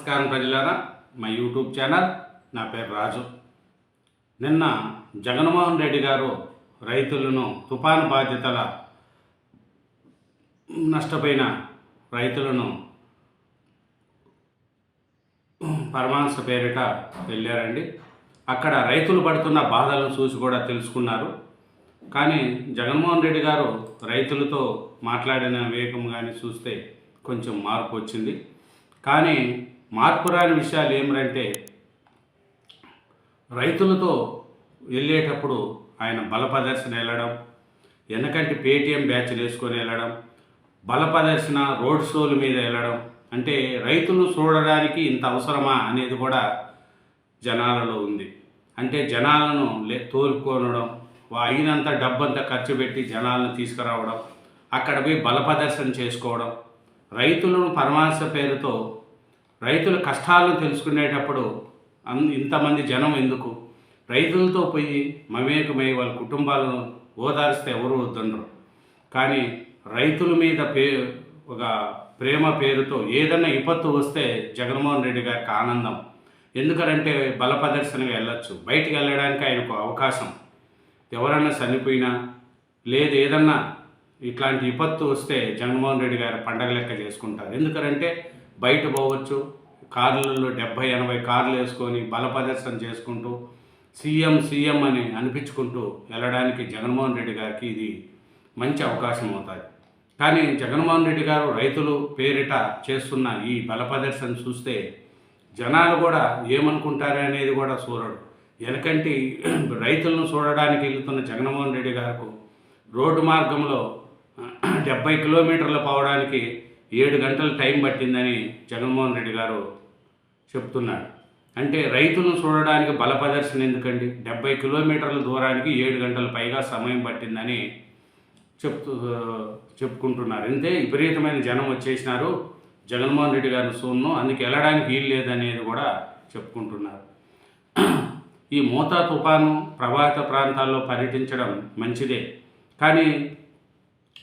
నమస్కారం ప్రజలారా. మా యూట్యూబ్ ఛానల్ నా పేరు రాజు. నిన్న జగన్మోహన్ రెడ్డి గారు రైతులను తుఫాను బాధ్యతల నష్టపోయిన రైతులను పరమాంస పేరిట వెళ్ళారండి. అక్కడ రైతులు పడుతున్న బాధలను చూసి కూడా తెలుసుకున్నారు. కానీ జగన్మోహన్ రెడ్డి గారు రైతులతో మాట్లాడిన వేగం కానీ చూస్తే కొంచెం మార్పు వచ్చింది. కానీ మార్పురాని విషయాలు ఏమిటంటే రైతులతో వెళ్ళేటప్పుడు ఆయన బల ప్రదర్శన వెళ్ళడం వెనకంటి పేటీఎం బ్యాచ్లు వేసుకొని వెళ్ళడం బల ప్రదర్శన రోడ్ షోల మీద వెళ్ళడం. అంటే రైతులు చూడడానికి ఇంత అవసరమా అనేది కూడా జనాలలో ఉంది. అంటే జనాలను లే తోలుకొనడం అయినంత డబ్బంతా ఖర్చు పెట్టి జనాలను తీసుకురావడం అక్కడ పోయి బల ప్రదర్శన చేసుకోవడం రైతులను పరమాశ పేరుతో రైతుల కష్టాలను తెలుసుకునేటప్పుడు అన్ ఇంతమంది జనం ఎందుకు? రైతులతో పోయి మమేకమై వాళ్ళ కుటుంబాలను ఓదార్స్తే ఎవరు వద్దండరు కానీ రైతుల మీద పే ఒక ప్రేమ పేరుతో ఏదైనా విపత్తు వస్తే జగన్మోహన్ రెడ్డి గారికి ఆనందం. ఎందుకంటే బల ప్రదర్శనగా వెళ్ళొచ్చు. బయటికి వెళ్ళడానికి ఆయనకు అవకాశం. ఎవరన్నా చనిపోయినా లేదు ఏదన్నా ఇట్లాంటి విపత్తు వస్తే జగన్మోహన్ రెడ్డి గారు పండగ లెక్క చేసుకుంటారు. ఎందుకంటే బయట పోవచ్చు. కార్లలో డెబ్భై ఎనభై కార్లు వేసుకొని బల ప్రదర్శన చేసుకుంటూ సీఎం సీఎం అని అనిపించుకుంటూ వెళ్ళడానికి జగన్మోహన్ రెడ్డి గారికి ఇది మంచి అవకాశం అవుతుంది. కానీ జగన్మోహన్ రెడ్డి గారు రైతులు పేరిట చేస్తున్న ఈ బల ప్రదర్శన చూస్తే జనాలు కూడా ఏమనుకుంటారు అనేది కూడా చూడడు ఎందుకంటే రైతులను చూడడానికి వెళ్తున్న జగన్మోహన్ రెడ్డి గారికి రోడ్డు మార్గంలో డెబ్బై కిలోమీటర్లు పోవడానికి ఏడు గంటలు టైం పట్టిందని జగన్మోహన్ రెడ్డి గారు చెప్తున్నాడు అంటే రైతును చూడడానికి బల ప్రదర్శన ఎందుకండి? డెబ్బై కిలోమీటర్ల దూరానికి ఏడు గంటల పైగా సమయం పట్టిందని చెప్తూ చెప్పుకుంటున్నారు. అంతే విపరీతమైన జనం వచ్చేసినారు జగన్మోహన్ రెడ్డి గారిని సూన్ను అందుకు వెళ్ళడానికి వీలు లేదనేది కూడా చెప్పుకుంటున్నారు. ఈ మోతా తుఫాను ప్రభావిత ప్రాంతాల్లో పర్యటించడం మంచిదే. కానీ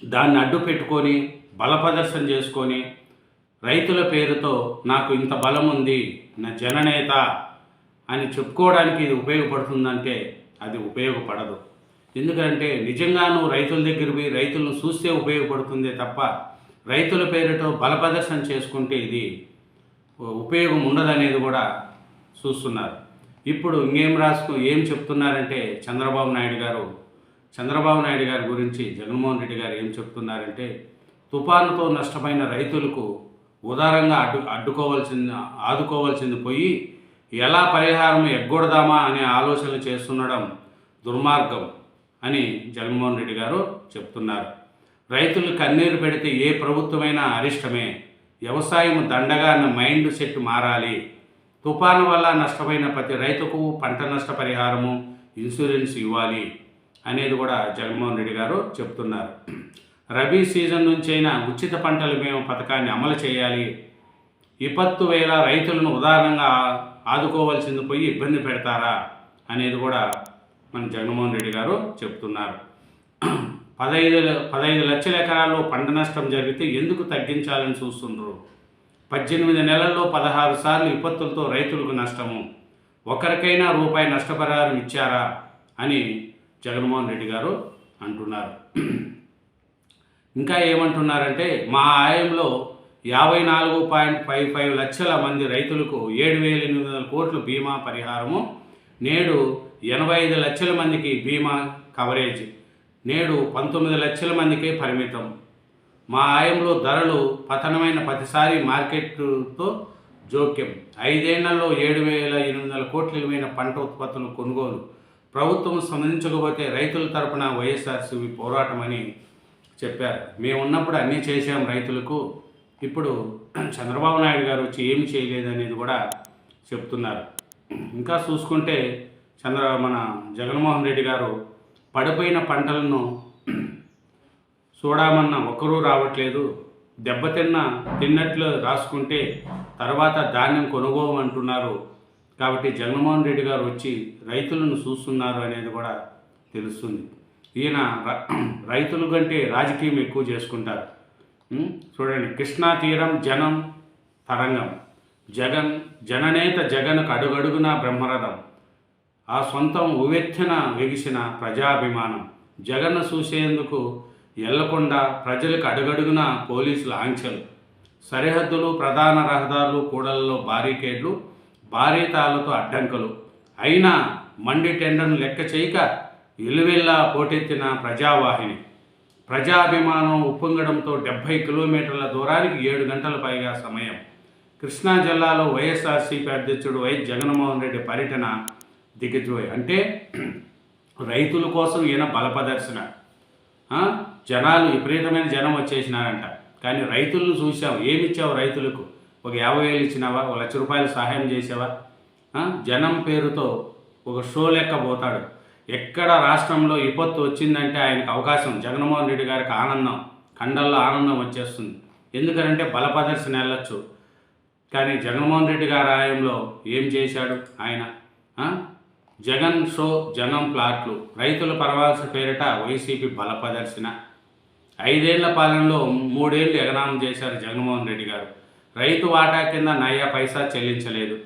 దాన్ని అడ్డు పెట్టుకొని బల ప్రదర్శన చేసుకొని రైతుల పేరుతో నాకు ఇంత బలం ఉంది నా జననేత అని చెప్పుకోవడానికి ఇది ఉపయోగపడుతుందంటే అది ఉపయోగపడదు. ఎందుకంటే నిజంగా నువ్వు రైతుల దగ్గర పోయి రైతులను చూస్తే ఉపయోగపడుతుందే తప్ప రైతుల పేరుతో బల ప్రదర్శన చేసుకుంటే ఇది ఉపయోగం ఉండదనేది కూడా చూస్తున్నారు. ఇప్పుడు ఇంకేం రాసుకు ఏం చెప్తున్నారంటే చంద్రబాబు నాయుడు గారు చంద్రబాబు నాయుడు గారి గురించి జగన్మోహన్ రెడ్డి గారు ఏం చెప్తున్నారంటే తుఫానుతో నష్టమైన రైతులకు ఉదారంగా అడ్డు అడ్డుకోవాల్సింది ఆదుకోవాల్సింది పోయి ఎలా పరిహారం ఎగ్గొడదామా అనే ఆలోచనలు చేస్తుండడం దుర్మార్గం అని జగన్మోహన్ రెడ్డి గారు చెప్తున్నారు. రైతులు కన్నీరు పెడితే ఏ ప్రభుత్వమైనా అరిష్టమే. వ్యవసాయం దండగా అన్న మైండ్ సెట్ మారాలి. తుఫాను వల్ల నష్టమైన ప్రతి రైతుకు పంట నష్ట పరిహారము ఇన్సూరెన్స్ ఇవ్వాలి అనేది కూడా జగన్మోహన్ రెడ్డి గారు చెప్తున్నారు. రబీ సీజన్ నుంచైనా ఉచిత పంటల బీమా పథకాన్ని అమలు చేయాలి. విపత్తు వేళ రైతులను ఉదాహరణంగా ఆదుకోవాల్సింది పోయి ఇబ్బంది పెడతారా అనేది కూడా మన జగన్మోహన్ రెడ్డి గారు చెప్తున్నారు. పదహైదు పదహైదు లక్షల ఎకరాల్లో పంట నష్టం జరిగితే ఎందుకు తగ్గించాలని చూస్తుండ్రు? పద్దెనిమిది నెలల్లో పదహారు సార్లు విపత్తులతో రైతులకు నష్టము. ఒకరికైనా రూపాయి నష్టపరిహారం ఇచ్చారా అని జగన్మోహన్ రెడ్డి గారు అంటున్నారు. ఇంకా ఏమంటున్నారంటే మా ఆయంలో యాభై నాలుగు పాయింట్ ఫైవ్ ఫైవ్ లక్షల మంది రైతులకు ఏడు వేల ఎనిమిది వందల కోట్లు బీమా పరిహారము నేడు ఎనభై ఐదు లక్షల మందికి బీమా కవరేజ్ నేడు పంతొమ్మిది లక్షల మందికే పరిమితం. మా ఆయంలో ధరలు పతనమైన ప్రతిసారి మార్కెట్తో జోక్యం. ఐదేళ్ళలో ఏడు వేల ఎనిమిది వందల కోట్ల విలువైన పంట ఉత్పత్తులు కొనుగోలు. ప్రభుత్వం స్పందించకపోతే రైతుల తరపున వైఎస్ఆర్సీపీ పోరాటం అని చెప్పారు. మేము ఉన్నప్పుడు అన్నీ చేశాం రైతులకు. ఇప్పుడు చంద్రబాబు నాయుడు గారు వచ్చి ఏమి చేయలేదు అనేది కూడా చెప్తున్నారు. ఇంకా చూసుకుంటే చంద్ర మన జగన్మోహన్ రెడ్డి గారు పడిపోయిన పంటలను చూడమన్న ఒక్కరూ రావట్లేదు. దెబ్బతిన్న తిన్నట్లు రాసుకుంటే తర్వాత ధాన్యం కొనుగోమంటున్నారు. కాబట్టి జగన్మోహన్ రెడ్డి గారు వచ్చి రైతులను చూస్తున్నారు అనేది కూడా తెలుస్తుంది. ఈయన రైతుల కంటే రాజకీయం ఎక్కువ చేసుకుంటారు. చూడండి కృష్ణా తీరం జనం తరంగం. జగన్ జననేత జగన్కు అడుగడుగున బ్రహ్మరథం. ఆ సొంతం ఉవెత్తెన వెగిసిన ప్రజాభిమానం. జగన్ను చూసేందుకు వెళ్ళకుండా ప్రజలకు అడుగడుగున పోలీసుల ఆంక్షలు. సరిహద్దులు ప్రధాన రహదారులు కూడలలో బారికేడ్లు భారీ తాళ్ళతో అడ్డంకులు. అయినా మండి టెండర్ను లెక్క చేయక ఇలువెల్లా పోటెత్తిన ప్రజావాహిని. ప్రజాభిమానం ఉప్పొంగడంతో డెబ్భై కిలోమీటర్ల దూరానికి ఏడు గంటల పైగా సమయం. కృష్ణా జిల్లాలో వైఎస్ఆర్సీపీ అధ్యక్షుడు వైఎస్ జగన్మోహన్ రెడ్డి పర్యటన దిగజోయ్ అంటే రైతుల కోసం ఈయన బలప్రదర్శన. జనాలు విపరీతమైన జనం వచ్చేసినారంట. కానీ రైతులను చూసావు ఏమిచ్చావు రైతులకు? ఒక యాభై వేలు ఇచ్చినావా? ఒక లక్ష రూపాయలు సహాయం చేసావా? జనం పేరుతో ఒక షో లెక్క పోతాడు. ఎక్కడ రాష్ట్రంలో విపత్తు వచ్చిందంటే ఆయనకు అవకాశం జగన్మోహన్ రెడ్డి గారికి ఆనందం. కండల్లో ఆనందం వచ్చేస్తుంది. ఎందుకంటే బలప్రదర్శన వెళ్ళొచ్చు కానీ జగన్మోహన్ రెడ్డి గారి ఆయంలో ఏం చేశాడు ఆయన? జగన్ షో జనం ప్లాట్లు. రైతుల పరవాల్సి పేరిట వైసీపీ బలప్రదర్శన. ఐదేళ్ళ పాలనలో మూడేళ్ళు ఎగనామం చేశారు జగన్మోహన్ రెడ్డి గారు. రైతు వాటా కింద నయా పైసా చెల్లించలేదు.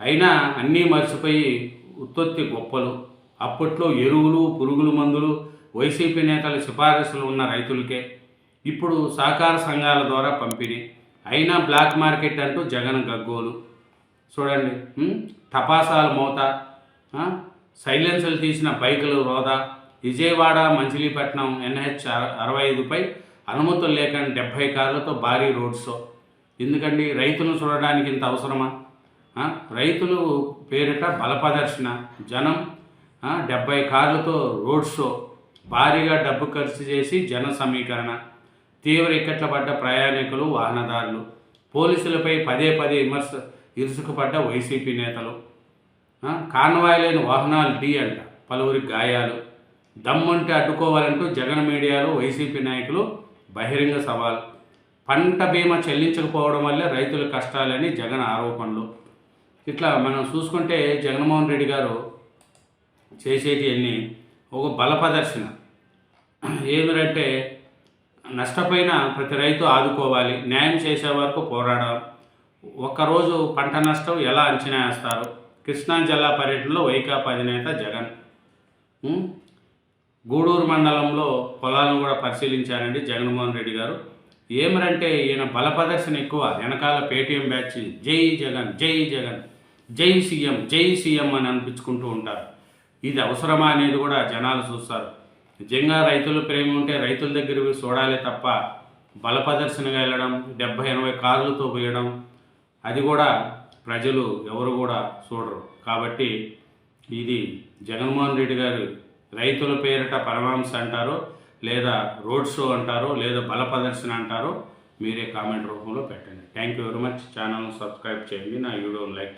అయినా అన్నీ మర్చిపోయి ఉత్పత్తి గొప్పలు. అప్పట్లో ఎరువులు పురుగుల మందులు వైసీపీ నేతల సిఫారసులు ఉన్న రైతులకే ఇప్పుడు సహకార సంఘాల ద్వారా పంపిణీ. అయినా బ్లాక్ మార్కెట్ అంటూ జగన్ గగ్గోలు. చూడండి తపాసాల మూత మోత తీసిన బైకులు రోదా విజయవాడ మంచిలీపట్నం ఎన్హెచ్ అర- అరవై ఐదుపై అనుమతులు లేకుండా డెబ్భై కార్లతో భారీ రోడ్ షో. ఎందుకండి? రైతులను చూడడానికి ఇంత అవసరమా? రైతులు పేరిట బలప్రదర్శన జనం డెబ్బై కార్లతో రోడ్ షో. భారీగా డబ్బు ఖర్చు చేసి జన సమీకరణ. తీవ్ర ఇక్కట్ల పడ్డ ప్రయాణికులు వాహనదారులు. పోలీసులపై పదే పదే విమర్శ ఇరుసుకుపడ్డ వైసీపీ నేతలు. ఆ, వాహనాలు ఢీ అంట పలువురికి గాయాలు. దమ్ముంటే అడ్డుకోవాలంటూ జగన్ మీడియాలో వైసీపీ నాయకులు బహిరంగ సవాల్. పంట బీమా చెల్లించకపోవడం వల్లే రైతుల కష్టాలని జగన్ ఆరోపణలు. ఇట్లా మనం చూసుకుంటే జగన్మోహన్ రెడ్డి గారు చేసేటివన్నీ ఒక బల ప్రదర్శన ఏమిటంటే నష్టపోయిన ప్రతి రైతు ఆదుకోవాలి న్యాయం చేసే వరకు పోరాడాలి. ఒక్కరోజు పంట నష్టం ఎలా అంచనా వేస్తారు? కృష్ణా జిల్లా పర్యటనలో వైకాపా అధినేత జగన్. గూడూరు మండలంలో పొలాలను కూడా పరిశీలించారండి జగన్మోహన్ రెడ్డి గారు. ఏమరంటే ఈయన బల ప్రదర్శన ఎక్కువ వెనకాల పేటీఎం బ్యాచ్ జై జగన్ జై జగన్ జై సీఎం జై సీఎం అని అనిపించుకుంటూ ఉంటారు. ఇది అవసరమా అనేది కూడా జనాలు చూస్తారు. నిజంగా రైతులు ప్రేమ ఉంటే రైతుల దగ్గర చూడాలి తప్ప బల ప్రదర్శనగా వెళ్ళడం డెబ్బై ఎనభై కార్లతో పోయడం అది కూడా ప్రజలు ఎవరు కూడా చూడరు. కాబట్టి ఇది జగన్మోహన్ రెడ్డి గారు రైతుల పేరిట పరమాంస అంటారో లేదా రోడ్ షో అంటారు లేదా బల ప్రదర్శన అంటారో మీరే కామెంట్ రూపంలో పెట్టండి. థ్యాంక్ యూ వెరీ మచ్ ఛానల్ను సబ్స్క్రైబ్ చేయండి. నా వీడియోని లైక్